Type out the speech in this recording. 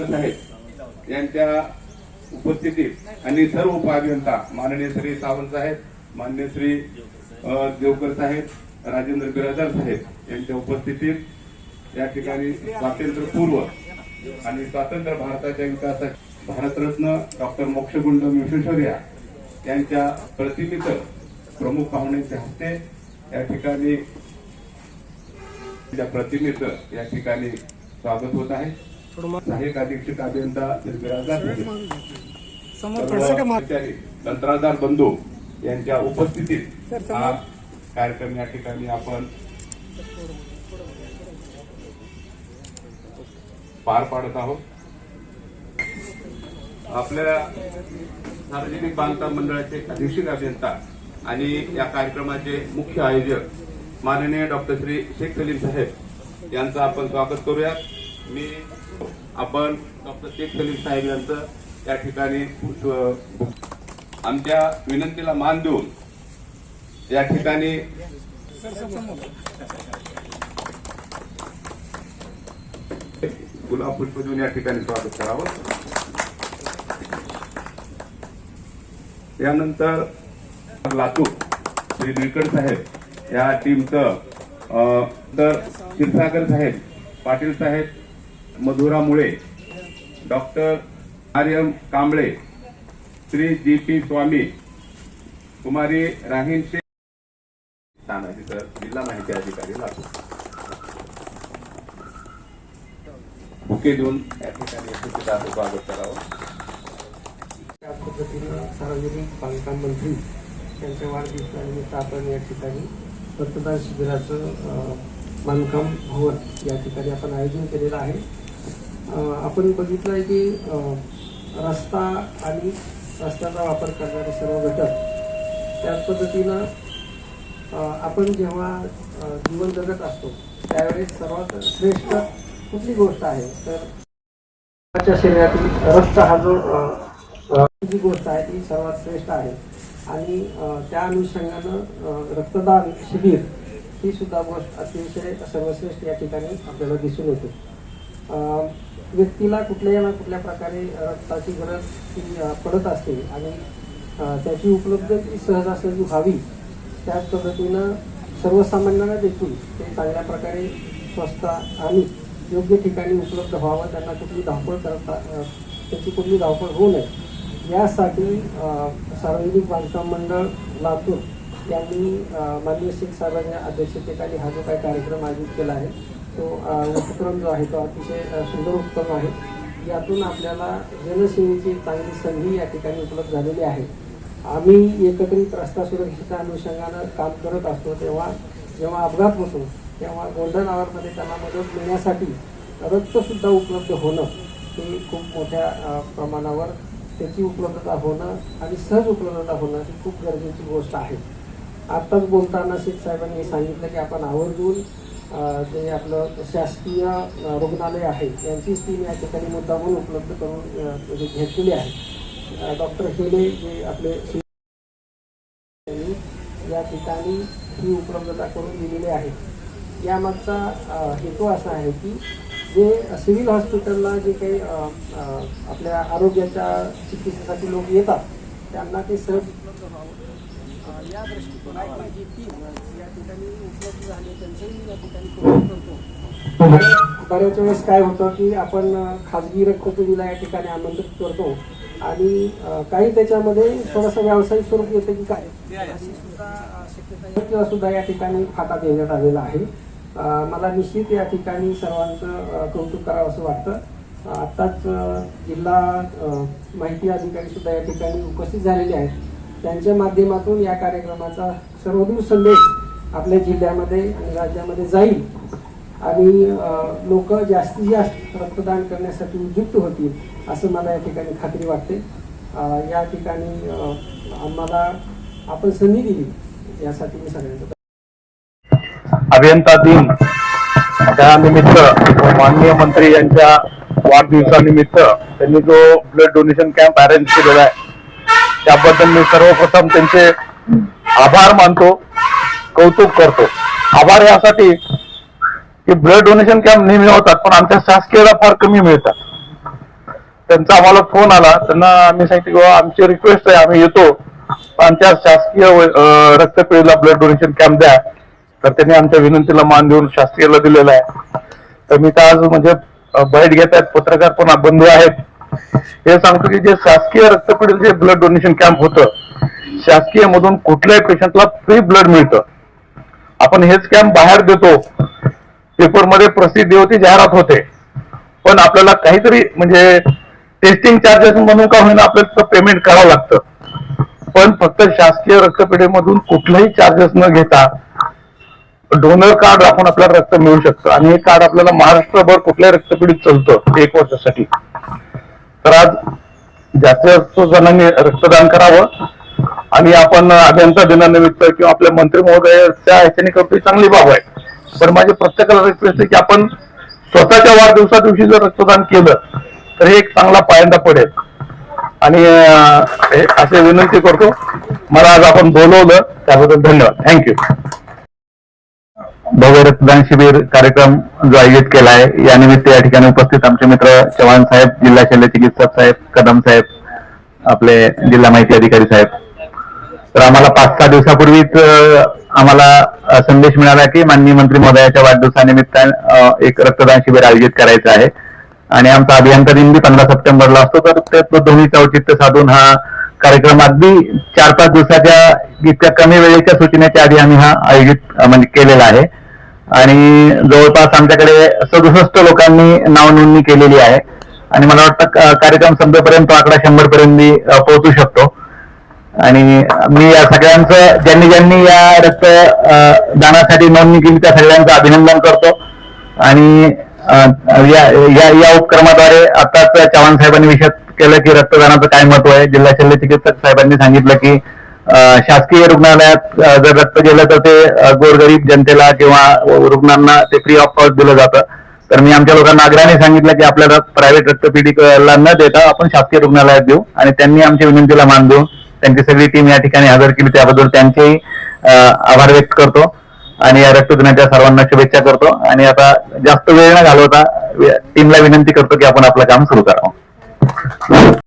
Doctor आहेत. यांच्या उपस्थितीत आणि सर्व उपअभियंता माननीय श्री सावंत साहेब माननीय श्री देवकर साहेब राजेंद्र बिराजदार साहेब यांच्या उपस्थितीत या ठिकाणी स्वातंत्र्यपूर्व आणि स्वातंत्र्य भारताच्या विकासात भारतरत्न डॉक्टर मोक्षगुंड विश्वेश्वरया यांच्या प्रतिमेचं प्रमुख पाहुण्यांच्या हस्ते या ठिकाणी त्या प्रतिमेचं या ठिकाणी स्वागत होत आहे. सहाय्यक अधीक्षक अभियंता कंत्राटदार बंधू यांच्या उपस्थितीत हा कार्यक्रम या ठिकाणी आपण पार पाडत आहोत. आपल्या सार्वजनिक बांधकाम मंडळाचे अधीक्षक अभियंता आणि या कार्यक्रमाचे मुख्य आयोजक माननीय डॉक्टर श्री शेख सलीम साहेब यांचं आपण स्वागत करूयात. मी आपण डॉक्टर शेख सलीम साहेब यांचं या ठिकाणी आमच्या विनंतीला मान देऊन या ठिकाणी गुलाब पुष्प देऊन या ठिकाणी स्वागत करावं. यानंतर लातूर श्री निळकंठ साहेब या टीमचं अं, तर क्षीरसागर साहेब Patil Saheb Madhura Mule doctor Aryam Kamble Shri G P Swami Kumari Raheen Sheikh sir जिल्हा माहिती अधिकारी लागू बुके देऊन या ठिकाणी उपस्थितांचं स्वागत करावं. पद्धतीनं सार्वजनिक बांधकाम मंत्री त्यांच्या वाढदिवसानिमित्त आपण या ठिकाणी रक्तदान शिबिराचं बांधकाम भवन या ठिकाणी आपण आयोजन केलेलं आहे. आपण बघितलं आहे की रस्ता आणि रस्त्याचा वापर करणारे सर्व घटक त्याच पद्धतीनं आपण जेव्हा जीवन जगत असतो त्यावेळेस सर्वात श्रेष्ठ कुठली गोष्ट आहे? तर शरीरातील रक्त हा जो जी गोष्ट आहे ती सर्वात श्रेष्ठ आहे. आणि त्या अनुषंगानं रक्तदान शिबिर ही सुद्धा गोष्ट अतिशय सर्वश्रेष्ठ या ठिकाणी आपल्याला दिसून येते. व्यक्तीला कुठल्या ना कुठल्या प्रकारे रक्ताची गरज ही पडत असते आणि त्याची उपलब्धता सहजासहजी व्हावी त्याच पद्धतीनं सर्वसामान्यांना देखील ते चांगल्या प्रकारे स्वस्त आणि योग्य ठिकाणी उपलब्ध व्हावं त्यांना कुठली धावपळ करता त्याची कुठली धावपळ होऊ नये यासाठी सार्वजनिक बांधकाम मंडळ लातूर यांनी माननीय शेख साहेबांच्या अध्यक्षतेखाली हा जो काही कार्यक्रम आयोजित केला आहे तो उपक्रम जो आहे तो अतिशय सुंदर उपक्रम आहे. यातून आपल्याला जनसेवेची चांगली संधी या ठिकाणी उपलब्ध झालेली आहे. आम्ही एकत्रित रस्ता सुरक्षेच्या अनुषंगानं काम करत असतो तेव्हा जेव्हा अपघात होतो तेव्हा गोल्डन आवरमध्ये त्यांना मदत मिळण्यासाठी रक्तसुद्धा उपलब्ध होणं हे खूप मोठ्या प्रमाणावर त्याची उपलब्धता होणं आणि सहज उपलब्धता होणं ही खूप गरजेची गोष्ट आहे. आत्ताच बोलताना शेख साहेबांनी सांगितलं की आपण आवर्जून जे आपलं शासकीय रुग्णालय आहे यांचीच टीम या ठिकाणी मुद्दामून उपलब्ध करून म्हणजे घेतलेली आहे. डॉक्टर हेले जे आपले या ठिकाणी ही उपलब्धता करून दिलेली आहे. यामागचा हेतू असा आहे की जे सिव्हिल हॉस्पिटलला जे काही आपल्या आरोग्याच्या चिकित्सेसाठी लोक येतात त्यांना ते सहज उपलब्ध व्हावं या दृष्टिकोनात टीम ठिकाणी उपलब्ध झाली त्यांचंही मी या ठिकाणी कौतुक करतो. बऱ्याच वेळेस काय होतं की आपण खाजगी रक्तपेढीला या ठिकाणी आमंत्रित करतो आणि काही त्याच्यामध्ये थोडंसं व्यावसायिक स्वरूप येते की काय. सुद्धा या ठिकाणी फाटा देण्यात आलेला आहे. मला निश्चित या ठिकाणी सर्वांचं कौतुक करावं असं वाटतं. आत्ताच जिल्हा माहिती अधिकारी सुद्धा या ठिकाणी उपस्थित झालेले आहेत. त्यांच्या माध्यमातून या कार्यक्रमाचा सर्वदूर संदेश आपल्या जिल्ह्यामध्ये आणि राज्यामध्ये जाईल. आणि लोक जास्तीत जास्त रक्तदान करण्यासाठी उद्युक्त होतील असं मला या ठिकाणी खात्री वाटते. या ठिकाणी आम्हाला आपण संधी दिली यासाठी मी सगळ्यांचं अभियंता दिन त्यानिमित्त माननीय मंत्री यांच्या वाढदिवसानिमित्त त्यांनी जो ब्लड डोनेशन कॅम्प अरेंज केलेला आहे त्याबद्दल मी सर्वप्रथम त्यांचे आभार मानतो. कौतुक करतो. आभार यासाठी की ब्लड डोनेशन कॅम्प नेहमी होतात पण आमच्या शासकीयला फार कमी मिळतात. त्यांचा आम्हाला फोन आला त्यांना आम्ही सांगितलं की आमची रिक्वेस्ट आहे आम्ही येतो. आमच्या शासकीय रक्तपेढीला ब्लड डोनेशन कॅम्प द्या. तर त्यांनी आमच्या विनंतीला मान देऊन शासकीयला दिलेला आहे. तर मी तर आज म्हणजे बैठ घेत आहेत पत्रकार पण बंधू आहेत. हे सांगतो की जे शासकीय रक्तपेढील जे ब्लड डोनेशन कॅम्प होतं शासकीय मधून कुठल्याही पेशंटला फ्री ब्लड मिळतं. आपण हेच कॅम्प बाहेर देतो. पेपरमध्ये प्रसिद्धी होती जाहिरात होते. पण आपल्याला काहीतरी म्हणजे टेस्टिंग चार्जेस म्हणून का होईना आपल्याला पेमेंट करावं लागतं. पण फक्त शासकीय रक्तपेढीमधून कुठलाही चार्जेस न घेता डोनर कार्ड आपण आपल्याला रक्त मिळू शकतं. आणि हे कार्ड आपल्याला महाराष्ट्रभर कुठल्याही रक्तपेढीत चालतं एक वर्षासाठी. तर आज जास्त जणांनी रक्तदान करावं. आणि आपण अभियंता दिनानिमित्त किंवा आपल्या मंत्री महोदयाच्या ह्याच्याने करतो चांगली बाब आहे. पण माझी प्रत्येकाला रिक्वेस्ट आहे की आपण स्वतःच्या वाढदिवसा दिवशी जर रक्तदान केलं तर हे एक चांगला पायंदा पडेल. आणि असे विनंती करतो मला आज आपण बोलवलं त्याबद्दल धन्यवाद. थँक्यू भव्य रक्तदान शिबिर कार्यक्रम जो आयोजित केला आहे या निमित्त या ठिकाणी उपस्थित आमचे मित्र चव्हाण साहेब जिल्हा शल्य चिकित्सक साहेब कदम साहेब आपले जिल्हा माहिती अधिकारी साहेब तर आम्हाला पाच सहा दिवसापूर्वीच आम्हाला संदेश मिळाला की माननीय मंत्री महोदयाच्या वाढदिवसानिमित्त एक रक्तदान शिबिर आयोजित करायचं आहे. आणि आमचा अभियंता दिन बी पंधरा सप्टेंबरला असतो तर त्यात दोन्हीचं औचित्य साधून हा कार्यक्रम अगदी चार पाच दिवसाच्या इतक्या कमी वेळेच्या सूचनेच्या आधी आम्ही हा आयोजित म्हणजे केलेला आहे. आणि जवळपास आमच्याकडे सदुसष्ट लोकांनी नाव नोंदणी केलेली आहे. आणि मला वाटतं कार्यक्रम संपेपर्यंत आकडा शंभर पर्यंत पोहोचू शकतो. आणि मी या सगळ्यांचं ज्यांनी ज्यांनी या रक्त दानासाठी नोंदणी केली त्या सगळ्यांचं अभिनंदन करतो. आणि या या या उपक्रमाद्वारे आताच चव्हाण साहेबांनी विषय केलं की रक्तदानाचं काय महत्त्व आहे. जिल्हा शल्य चिकित्सक साहेबांनी सांगितलं की शासकीय रुग्णालयात जर रक्त गेलं तर ते गोरगरीब जनतेला किंवा रुग्णांना ते फ्री ऑफ कॉस्ट दिलं जातं. तर मी आमच्या लोकांना आग्रहाने सांगितलं की आपल्याला प्रायव्हेट रक्तपेढीला न देता आपण शासकीय रुग्णालयात देऊ. आणि त्यांनी आमच्या विनंतीला मान देऊन त्यांची सगळी टीम या ठिकाणी हजर केली. त्याबद्दल त्यांचेही आभार व्यक्त करतो. आणि या रक्तदानाच्या सर्वांना शुभेच्छा करतो. आणि आता जास्त वेळ न घालवता टीमला विनंती करतो की आपण आपलं काम सुरू करावं.